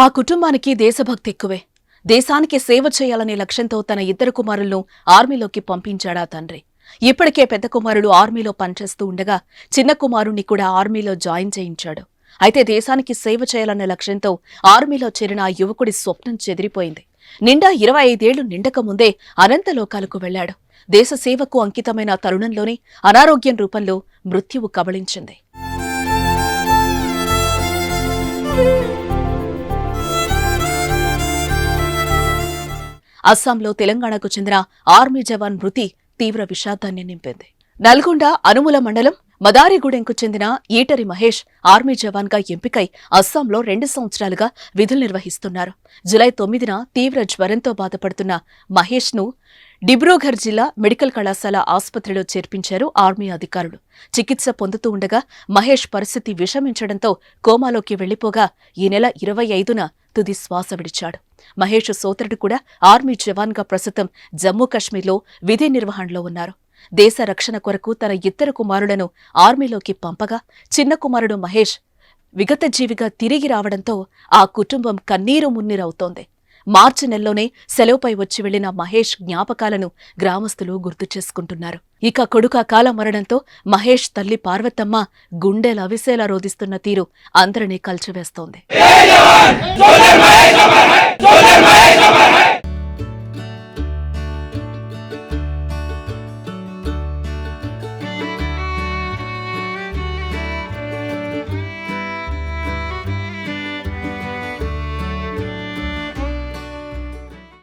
ఆ కుటుంబానికి దేశభక్తి ఎక్కువే. దేశానికి సేవ చేయాలనే లక్ష్యంతో తన ఇద్దరు కుమారులను ఆర్మీలోకి పంపించాడా తండ్రి. ఇప్పటికే పెద్ద కుమారుడు ఆర్మీలో పనిచేస్తూ ఉండగా చిన్న కుమారుణ్ణి కూడా ఆర్మీలో జాయిన్ చేయించాడు. అయితే దేశానికి సేవ చేయాలనే లక్ష్యంతో ఆర్మీలో చేరిన ఆ యువకుడి స్వప్నం చెదిరిపోయింది. నిండా ఇరవై ఐదేళ్ళు నిండక ముందే అనంతలోకాలకు వెళ్ళాడు దేశ సేవకు అంకితమైన తరుణంలోనే అనారోగ్యం రూపంలో మృత్యువు కబళించింది. అస్సాంలో తెలంగాణకు చెందిన ఆర్మీ జవాన్ మృతి తీవ్ర విషాదాన్ని నింపింది. నల్గొండ అనుముల మండలం మదారిగూడెంకు చెందిన ఈటరి మహేష్ ఆర్మీ జవాన్గా ఎంపికై అస్సాంలో రెండు సంవత్సరాలుగా విధులు నిర్వహిస్తున్నారు. జులై తొమ్మిదిన తీవ్ర జ్వరంతో బాధపడుతున్న మహేష్ను డిబ్రూఘర్ జిల్లా మెడికల్ కళాశాల ఆసుపత్రిలో చేర్పించారు ఆర్మీ అధికారులు. చికిత్స పొందుతూ ఉండగా మహేష్ పరిస్థితి విషమించడంతో కోమాలోకి వెళ్ళిపోగా ఈ నెల ఇరవై ఐదున తుది శ్వాస విడిచాడు. మహేష్ సోదరుడు కూడా ఆర్మీ జవాన్గా ప్రస్తుతం జమ్మూ కశ్మీర్లో విధి నిర్వహణలో ఉన్నారు. దేశ రక్షణ కొరకు తన ఇద్దరు కుమారులను ఆర్మీలోకి పంపగా చిన్న కుమారుడు మహేష్ విగతజీవిగా తిరిగి రావడంతో ఆ కుటుంబం కన్నీరు మున్నీరవుతోంది. మార్చి నెలలోనే సెలవుపై వచ్చి వెళ్ళిన మహేష్ జ్ఞాపకాలను గ్రామస్తులు గుర్తు చేసుకుంటున్నారు. ఇక కొడుక కాల మరణంతో మహేష్ తల్లి పార్వతమ్మ గుండెలవిసేలా రోదిస్తున్న తీరు అందరినీ కల్చివేస్తోంది.